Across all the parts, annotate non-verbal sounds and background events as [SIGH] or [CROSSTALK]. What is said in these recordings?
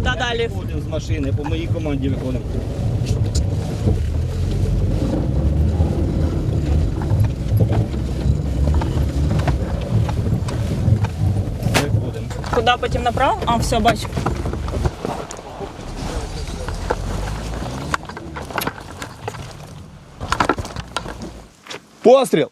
куди далі? Виходимо з машини, по моїй команді виходимо. Виходимо. Куди потім направо? А, все, бачу. Постріл!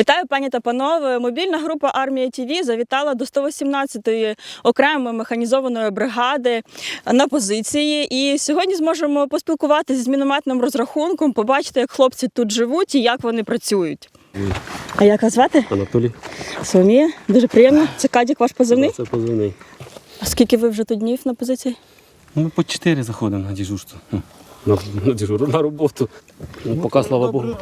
Вітаю, пані та панове. Мобільна група Армія ТВ завітала до 118-ї окремої механізованої бригади на позиції. І сьогодні зможемо поспілкуватися з мінометним розрахунком, побачити, як хлопці тут живуть і як вони працюють. А як вас звати? Анатолій, Соломія, дуже приємно. Це Кадік, ваш позивний. це позивний. А скільки ви вже тут днів на позиції? Ми по чотири заходимо на дежурство. Ну, На, на дежур, на роботу. Ну, поки, слава Богу.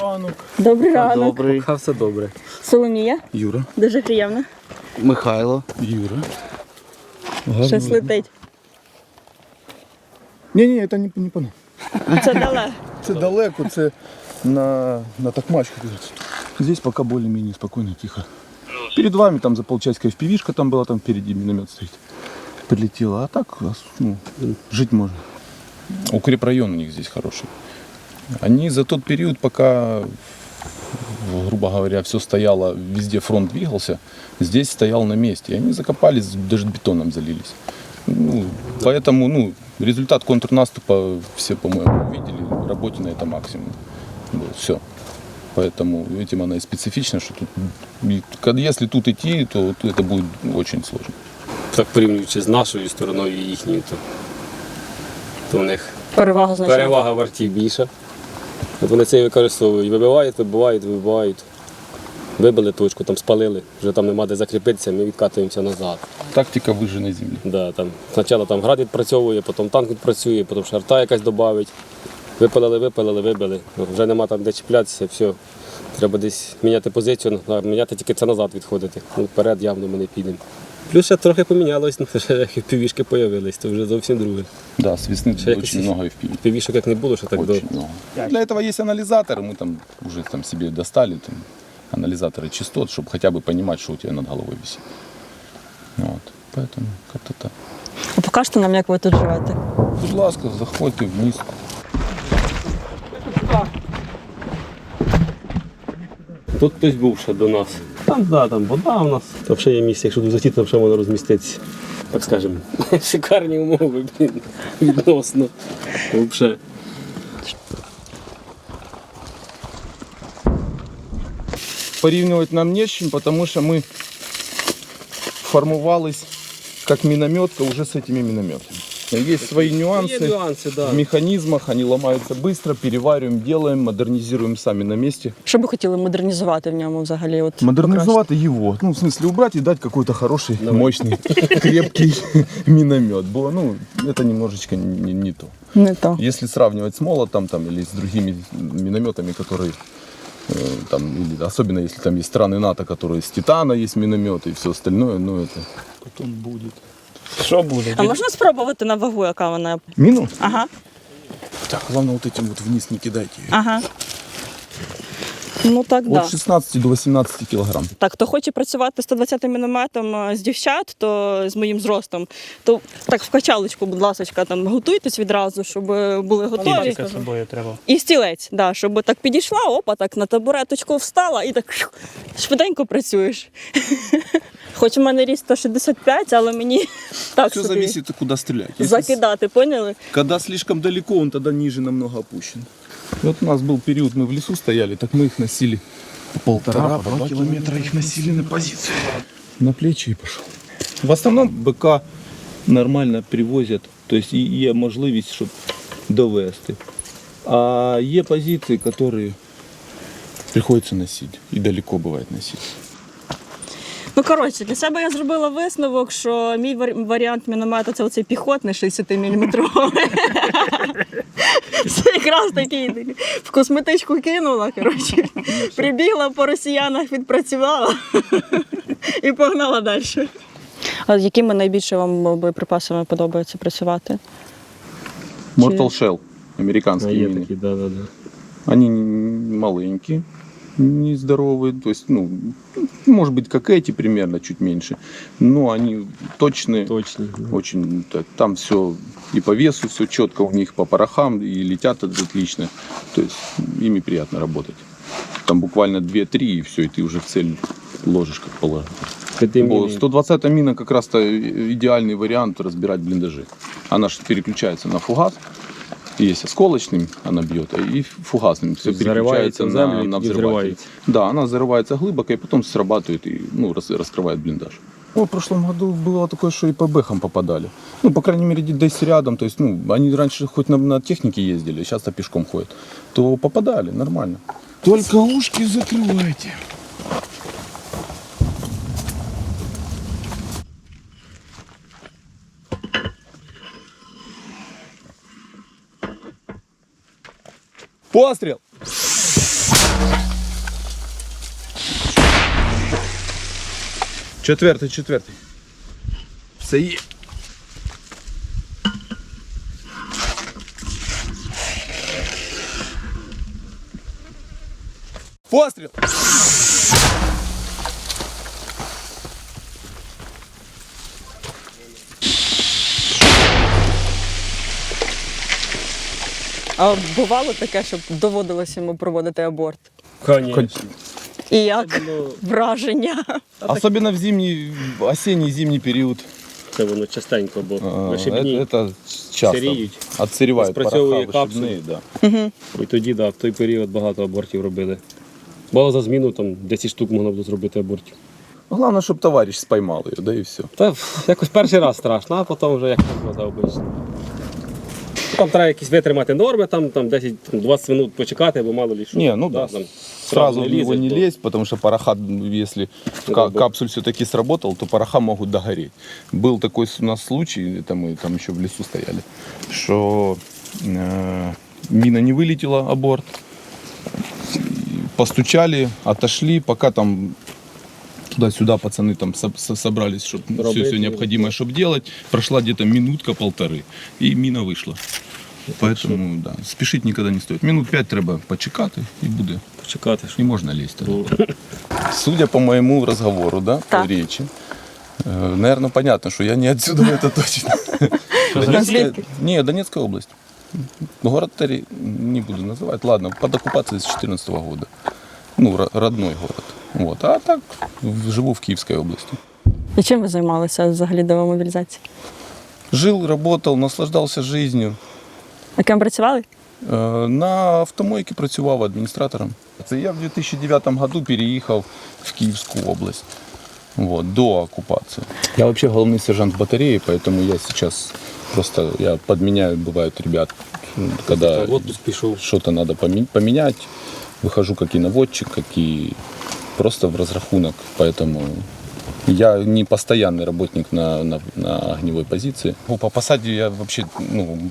Добрий ранок. Добрий. Поки все добре. Соломія, Юра. дуже приємно. Михайло. Юра. Щось летить. Ні, ні, це не, не пано. Це далеко. Це далеко, це на, на Токмачку. кажется. Здесь пока более-менее спокойно, тихо. Перед вами там за полчасика FPV-шка там была, там впереди миномет стоит. Прилетела, а так ну, жить можно. Укрепрайон у них здесь хороший. Они за тот период, пока, грубо говоря, все стояло, везде фронт двигался, здесь стоял на месте. И они закопались, даже бетоном залились. Ну, поэтому ну, результат контрнаступа все, по-моему, увидели. Работе на это максимум. все. Поэтому этим она и специфична, что тут, и когда- если тут идти, то вот это будет очень сложно. Так порівнюючи з нашою стороною і їхньою, то, то у них Перевага значна. перевага в арті більша. От вони це і використовують. Вибивають, вибивають, вибивають. Вибили точку, там спалили, вже там нема де закріпитися, ми відкатуємося назад. Тактика выжженной земли. Да, там, спочатку там град відпрацьовує, потім танк відпрацює, потім шарта якась додавить. Випалили, випалили, вибили. Вже нема там де чіплятися, все. Треба десь міняти позицію, міняти тільки це назад відходити. Ну, вперед явно ми не підемо. Плюс ще трохи помінялось, ну, [LAUGHS] ще півішки з'явились, то вже зовсім друге. Да, с весны Ще якось очень много FPV. Півішок як не було, що так до. Очень много. Для этого есть анализатор, мы там уже там себе достали там, анализаторы частот, чтобы хотя бы понимать, что у тебя над головой висит. Вот. Поэтому как-то так. А Покажете нам, як ви тут живете. Будь ласка, заходьте вниз. Тут хтось був ще до нас. Там, да, там вода у нас. Там ще є місце, якщо тут захотіти, там ще можна розміститися. Так скажемо, [LAUGHS] шикарні умови, блін, відносно. Взагалі. Порівнювати нам не з чим, потому что мы формувались как минометка уже с этими минометами. Есть свои Є нюансы. нюанси, да. В механизмах они ломаются быстро, перевариваем, делаем, модернизируем сами на месте. Що би хотіли модернізувати в ньому взагалі? От Модернизовать его. Ну, в смысле, убрать и дать какой-то хороший, мощный, [LAUGHS] крепкий [LAUGHS] миномет. Было, ну, это немножечко не, не то. покраще? Не то. Если сравнивать с молотом там, или с другими минометами, которые э, там, или особенно если там есть страны НАТО, которые с титана есть минометы и все остальное, ну это Потом будет. Що буде? А можна спробувати на вагу, яка вона? Мину? Ага, Так, главное вот этим вот вниз не кидайте ее. ага. Ну так, от да. 16 до 18 килограмм. Так, хто хоче працювати 120 мінометом е, з дівчат, то з моїм зростом, то так в качалочку, будь ласка, там готуйтесь відразу, щоб е, були готові. з собою треба. І стілець, да, щоб так підійшла, опа, так на табуреточку встала і так швиденько працюєш. [LAUGHS] Хоч у мене ріст 165, але мені так Все собі зависит, куда стрелять. Если с- закидати, поняли? Когда слишком далеко, он тогда ниже намного опущен. Вот у нас был период, мы в лесу стояли, так мы их носили по полтора, по два километра их носили на позицию. на плечи и пошел. В основном БК нормально привозять, тобто і є можливість, щоб довести. А є позиції, які приходиться носити. І далеко буває носити. Ну коротше, для себе я зробила висновок, що мій варіант міномета це оцей піхотний 60 мм. [LAUGHS] Це якраз такий в косметичку кинула, коротше. Прибігла по росіянах, відпрацювала і погнала далі. А якими найбільше вам боєприпасами подобається працювати? Mortal Shell, американські Є міни. да, да, да. Они маленькие, нездоровые, то есть, ну, может быть, как эти примерно, чуть меньше, но они точные, Точно. очень, так, там все и по весу все четко у них, по порохам, и летят отлично, то есть ими приятно работать. Там буквально 2-3 и все, и ты уже в цель ложишь как положено. Бо 120 мина как раз-то идеальный вариант разбирать блиндажи. Она же переключается на фугас. Есть осколочным, она бьет, а и фугасным. Все переключается Заривається в землю на, на і взрыватель. взривається. Да, она зарывается глубоко и потом срабатывает и ну, рас- раскрывает блиндаж. Ну, в прошлом году было такое, что и по бэхам попадали. Ну, по крайней мере, здесь рядом. То есть, ну, они раньше хоть на, на технике ездили, сейчас-то пешком ходят. То попадали, нормально. Только ушки закрывайте. Пострел! Четвертый, четвертый. Це є. Постріл! А бувало таке, щоб доводилося йому проводити аборт. Конечно. І як враження? Особенно в зимний, осенний-зимний период. Це воно частенько, бо А, вишибні. Это, это часто сиріють. отсыревает Спрацьовує пороха капсуль. вишибные, да. І тоді, да, в той період багато абортів робили. Бувало за зміну там 10 штук можна було зробити абортів. Главное, чтобы товарищ споймал ее, да и все. Та якось перший раз страшно, а потім вже як за обично. Там треба якісь витримати норми, там, там 10-20 минут почекати, бо мало ли що. Не, ну да, там сразу в него лізеш, не бо- лезть, потому что пороха, ну, если Ну, ка- да. капсуль все-таки сработал, то пороха могут догореть. Был такой у нас случай, это мы там еще в лесу стояли, что э, мина не вылетела, аборт, постучали, отошли, пока там туда-сюда пацаны там со- со- собрались, чтобы все, Робити. все необходимое, чтобы делать. Прошла где-то минутка-полторы, и мина вышла. Поэтому, да, спешить никогда не стоит. Минут пять треба почекати і буде. Почекати. що. Не можно лезть. тогда. Ну, Судя по моему разговору, да, Так. по речи, наверное, понятно, что я не отсюда, [LAUGHS] это точно. Донецкая, Звідки? не, Донецкая область. Город Тари не буду называть. Ладно, под оккупацией с 2014 года. Ну, ро- родной город. Вот. А так в- живу в Киевской области. І чим ви займалися взагалі до мобілізації? Жил, работал, наслаждался жизнью. На ким працювали? Е, На автомойці працював адміністратором. Це я в 2009 году переїхав в Київську область. Вот, до оккупации. Я вообще главный сержант батареи, поэтому я сейчас просто я подменяю, бывает, ребят, когда в отпуск пішов. что-то надо поме- поменять. Выхожу как и наводчик, как и просто в разрахунок. Поэтому я не постоянный работник на, на, на огневой позиции. Ну, По посаде я вообще ну,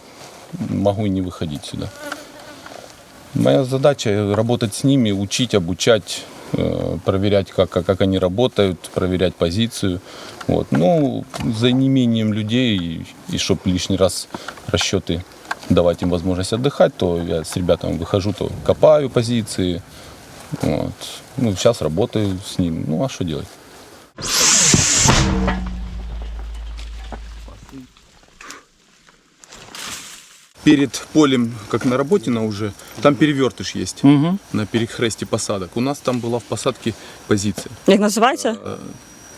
могу и не выходить сюда. Моя задача работать с ними, учить, обучать, э, проверять, как, как, они работают, проверять позицию. Вот. Ну, за неимением людей, и чтобы лишний раз расчеты давать им возможность отдыхать, то я с ребятами выхожу, то копаю позиции. Вот. Ну, сейчас работаю с ним. Ну, а что делать? Перед полем, как на работе, на уже, там перевертыш есть на перехресте посадок. У нас там была в посадке позиция. Як називається?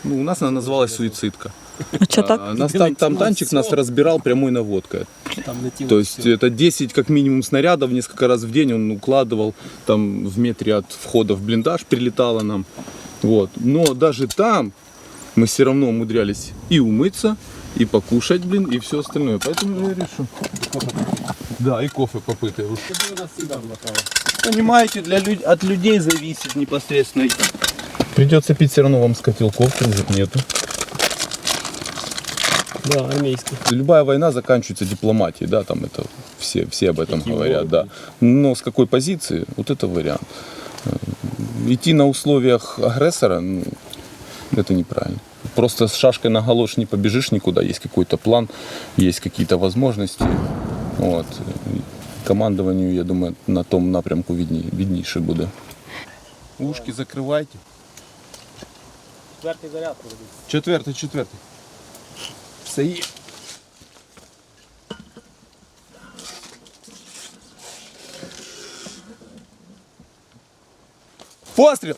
Ну, у нас она называлась суицидка. А так? А, нас там, там танчик нас разбирал прямой наводкой. Там То есть это 10 как минимум снарядов несколько раз в день он укладывал там в метре от входа в блиндаж прилетало нам. Вот. Но даже там мы все равно умудрялись и умыться, и покушать, блин, и все остальное. Поэтому я что... Да, и кофе попытаю. Понимаете, для люд... от людей зависит непосредственно. Придется пить все равно вам с котелков, нету. Да, армійський. Любая война заканчивается дипломатией, да, там это все, все об этом говорят, да. Но с какой позиции, вот это вариант. Э, Идти на условиях агрессора, ну, это неправильно. Просто с шашкой на галош не побежишь никуда, есть какой-то план, есть какие-то возможности. Вот. И командуванню, я думаю, на тому напрямку відні, відніше буде. Ушки закривайте. Четвертий заряд. Четвертий, четвертий. Все є. Постріл!